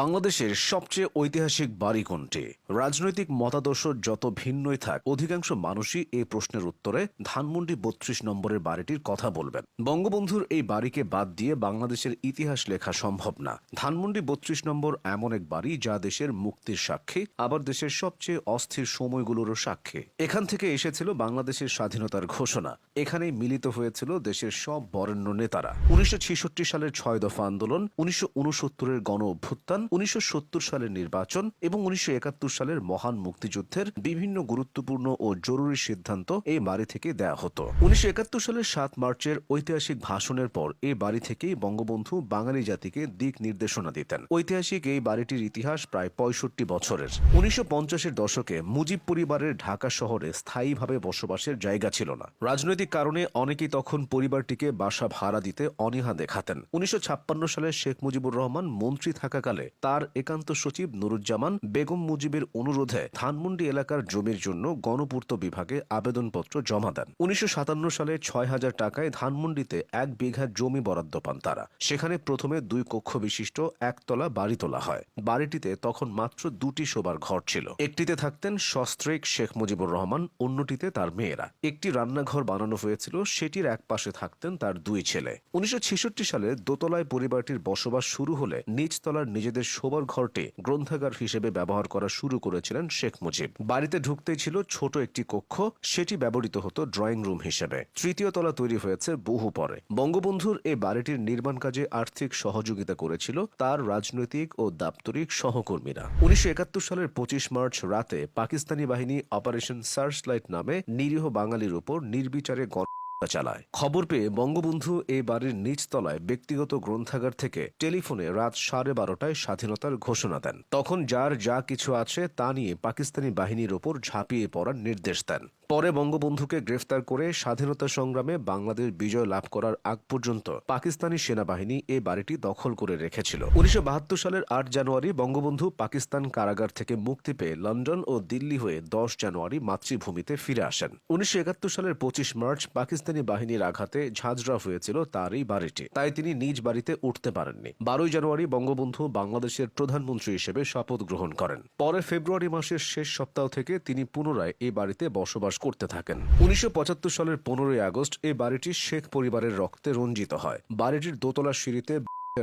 বাংলাদেশের সবচেয়ে ঐতিহাসিক বাড়ি কোনটি? রাজনৈতিক মতাদর্শ যত ভিন্নই থাক, অধিকাংশ মানুষই এই প্রশ্নের উত্তরে ধানমন্ডি বত্রিশ নম্বরের বাড়িটির কথা বলবেন। বঙ্গবন্ধুর এই বাড়িকে বাদ দিয়ে বাংলাদেশের ইতিহাস লেখা সম্ভব না। ধানমন্ডি বত্রিশ নম্বর এমন এক বাড়ি যা দেশের মুক্তির সাক্ষী, আবার দেশের সবচেয়ে অস্থির সময়গুলোরও সাক্ষী। এখান থেকে এসেছিল বাংলাদেশের স্বাধীনতার ঘোষণা। এখানেই মিলিত হয়েছিল দেশের সব বরেণ্য নেতারা। উনিশশো ছেষট্টি সালের ছয় দফা আন্দোলন, উনিশশো গণ অভ্যুত্থান উনিশশো সত্তর সালের নির্বাচন এবং উনিশশো একাত্তর সালের মহান মুক্তিযুদ্ধের বিভিন্ন গুরুত্বপূর্ণ ও জরুরি সিদ্ধান্ত এই বাড়ি থেকে দেয়া হতো। উনিশশো সালের সাত মার্চের ঐতিহাসিক ভাষণের পর এই বাড়ি থেকেই বঙ্গবন্ধু বাঙালি জাতিকে দিক নির্দেশনা দিতেন। ঐতিহাসিক এই বাড়িটির ইতিহাস প্রায় পঁয়ষট্টি বছরের। উনিশশো দশকে মুজিব পরিবারের ঢাকা শহরে স্থায়ীভাবে বসবাসের জায়গা ছিল না। রাজনৈতিক কারণে অনেকেই তখন পরিবারটিকে বাসা ভাড়া দিতে অনীহা দেখাতেন। উনিশশো ছাপ্পান্ন সালে শেখ মুজিবুর রহমান মন্ত্রী থাকাকালে তার একান্ত সচিব নুরুজ্জামান বেগম মুজিবের অনুরোধে ধানমন্ডি এলাকার জমির জন্য গণপূর্ত বিভাগে আবেদনপত্র জমা দেন। উনিশশো সালে ছয় হাজার টাকায় ধানমন্ডিতে এক বিঘা জমি বরাদ্দ পান তারা। সেখানে প্রথমে দুই কক্ষ বিশিষ্ট একতলা বাড়ি তোলা হয়। বাড়িটিতে তখন মাত্র দুটি শোবার ঘর ছিল। একটিতে থাকতেন সস্ত্রেক শেখ মুজিবুর রহমান, অন্যটিতে তার মেয়েরা। একটি রান্নাঘর বানানো হয়েছিল, সেটির এক পাশে থাকতেন তার দুই ছেলে। উনিশশো ছেষট্টি সালে দোতলায় পরিবারটির বসবাস শুরু হলে নিচতলার নিজেদের শোবার ঘরটি গ্রন্থাগার হিসেবে ব্যবহার করা শুরু করেছিলেন শেখ মুজিব। বাড়িতে ঢুকতেই ছিল ছোট একটি কক্ষ, সেটি ব্যবহৃত হতো ড্রয়িং রুম হিসেবে। তৃতীয় তলা তৈরি হয়েছে বহু পরে। বঙ্গবন্ধুর এই বাড়িটির নির্মাণ কাজে আর্থিক সহযোগিতা করেছিল তার রাজনৈতিক ও দাপ্তরিক সহকর্মীরা। উনিশশো একাত্তর সালের পঁচিশ মার্চ রাতে পাকিস্তানি বাহিনী অপারেশন সার্চ লাইট নামে নিরীহ বাঙালির উপর নির্বিচারে গণ চালায়। খবর পেয়ে বঙ্গবন্ধু এই বাড়ির নিচতলায় ব্যক্তিগত গ্রন্থাগার থেকে টেলিফোনে রাত সাড়ে বারোটায় স্বাধীনতার ঘোষণা দেন। তখন যার যা কিছু আছে তা নিয়ে পাকিস্তানি বাহিনীর ওপর ঝাঁপিয়ে পড়ার নির্দেশ দেন। পরে বঙ্গবন্ধুকে গ্রেফতার করে স্বাধীনতা সংগ্রামে বাংলাদেশ বিজয় লাভ করার আগ পর্যন্ত পাকিস্তানি সেনাবাহিনী এই বাড়িটি দখল করে রেখেছিল। উনিশশো বাহাত্তর সালের আট জানুয়ারি বঙ্গবন্ধু পাকিস্তান কারাগার থেকে মুক্তি পেয়ে লন্ডন ও দিল্লি হয়ে দশ জানুয়ারি মাতৃভূমিতে ফিরে আসেন। উনিশশো একাত্তর সালের পঁচিশ মার্চ পাকিস্তানি বাহিনীর আঘাতে ঝাঁঝরা হয়েছিল তার এই বাড়িটি। তাই তিনি নিজ বাড়িতে উঠতে পারেননি। বারোই জানুয়ারি বঙ্গবন্ধু বাংলাদেশের প্রধানমন্ত্রী হিসেবে শপথ গ্রহণ করেন। পরে ফেব্রুয়ারি মাসের শেষ সপ্তাহ থেকে তিনি পুনরায় এই বাড়িতে বসবাস করতে থাকেন। উনিশশো পঁচাত্তর সালের পনেরোই আগস্ট এই বাড়িটি শেখ পরিবারের রক্তে রঞ্জিত হয়। বাড়িটির দোতলা সিঁড়িতে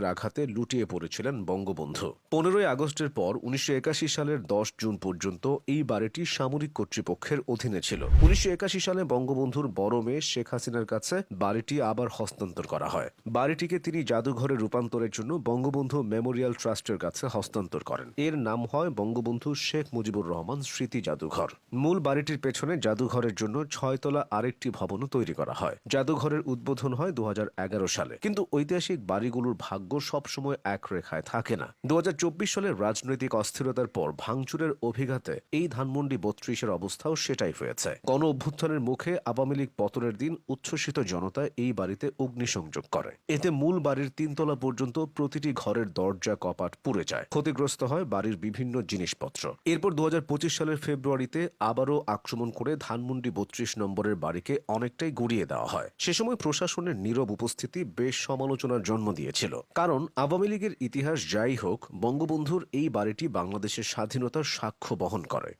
আঘাতে লুটিয়ে পড়েছিলেন বঙ্গবন্ধু। পনেরোই আগস্টের পর উনিশশো একাশি সালের দশ জুন পর্যন্ত এই বাড়িটি সামরিক কর্তৃপক্ষের অধীনে ছিল। উনিশশো সালে বঙ্গবন্ধুর বড় মেয়ে শেখ হাসিনার কাছে বাড়িটি আবার হস্তান্তর করা হয়। বাড়িটিকে তিনি জাদুঘরে রূপান্তরের জন্য বঙ্গবন্ধু মেমোরিয়াল ট্রাস্টের কাছে হস্তান্তর করেন। এর নাম হয় বঙ্গবন্ধু শেখ মুজিবুর রহমান স্মৃতি জাদুঘর। মূল বাড়িটির পেছনে জাদুঘরের জন্য ছয়তলা আরেকটি ভবনও তৈরি করা হয়। জাদুঘরের উদ্বোধন হয় দু হাজার এগারো সালে। কিন্তু ঐতিহাসিক বাড়িগুলোর ভাগ্য সবসময় এক রেখায় থাকে না। দু হাজার চব্বিশ সালের রাজনৈতিক অস্থিরতার পর ভাঙচুরের অভিঘাতে এই ধানমন্ডি বত্রিশের অবস্থাও সেটাই হয়েছে। গণ অভ্যুত্থানের মুখে আওয়ামী লীগ পতনের দিন উচ্ছ্বসিত জনতা এই বাড়িতে অগ্নিসংযোগ করে। এতে মূল বাড়ির তিনতলা পর্যন্ত প্রতিটি ঘরের দরজা কপাট পুড়ে যায়। ক্ষতিগ্রস্ত হয় বাড়ির বিভিন্ন জিনিসপত্র। এরপর দু হাজার পঁচিশ সালের ফেব্রুয়ারিতে আবারও আক্রমণ করে ধানমন্ডি বত্রিশ নম্বরের বাড়িকে অনেকটাই গুড়িয়ে দেওয়া হয়। সে সময় প্রশাসনের নীরব উপস্থিতি বেশ সমালোচনার জন্ম দিয়েছিল। কারণ আওয়ামী লীগের ইতিহাস যাই হোক বঙ্গবন্ধুর এই বাড়িটি বাংলাদেশের স্বাধীনতার সাক্ষ্য বহন করে।